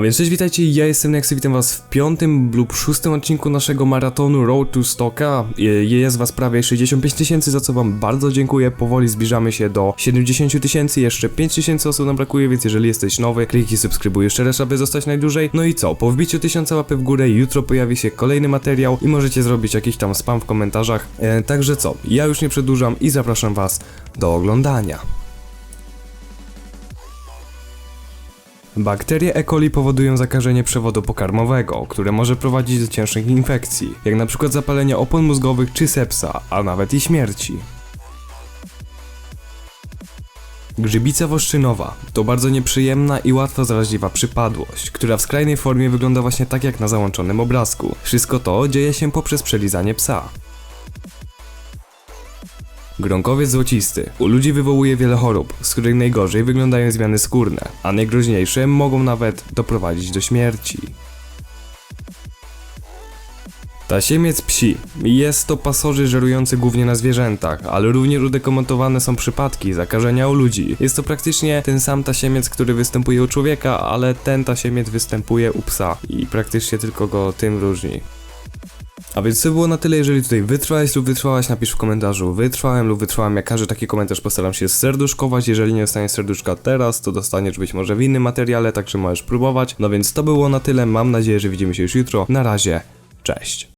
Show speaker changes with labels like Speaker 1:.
Speaker 1: więc cześć, witajcie, ja jestem Nexy, witam was w piątym lub szóstym odcinku naszego maratonu Road to Stocka. Je- Jest was prawie 65 tysięcy, za co wam bardzo dziękuję. Powoli zbliżamy się do 70 tysięcy, jeszcze 5 tysięcy osób nam brakuje, więc jeżeli jesteś nowy, kliknij subskrybuj jeszcze raz, aby zostać najdłużej. No i co, po wbiciu 1000 łapy w górę, jutro pojawi się kolejny materiał i możecie zrobić jakiś tam spam w komentarzach. E, także co, ja już nie przedłużam i zapraszam was do oglądania. Bakterie E. coli powodują zakażenie przewodu pokarmowego, które może prowadzić do cięższych infekcji, jak przykład zapalenia opon mózgowych czy sepsa, a nawet i śmierci. Grzybica woszczynowa to bardzo nieprzyjemna i łatwo zaraźliwa przypadłość, która w skrajnej formie wygląda właśnie tak jak na załączonym obrazku. Wszystko to dzieje się poprzez przelizanie psa. Gronkowiec złocisty. U ludzi wywołuje wiele chorób, z których najgorzej wyglądają zmiany skórne, a najgroźniejsze mogą nawet doprowadzić do śmierci. Tasiemiec psi. Jest to pasożyt żerujący głównie na zwierzętach, ale również udokumentowane są przypadki zakażenia u ludzi. Jest to praktycznie ten sam tasiemiec, który występuje u człowieka, ale ten tasiemiec występuje u psa i praktycznie tylko go tym różni. A więc to było na tyle, jeżeli tutaj wytrwałeś lub wytrwałaś, napisz w komentarzu wytrwałem lub wytrwałem, jak każdy taki komentarz postaram się serduszkować, jeżeli nie dostaniesz serduszka teraz, to dostaniesz być może w innym materiale, także możesz próbować. No więc to było na tyle, mam nadzieję, że widzimy się już jutro, na razie, cześć.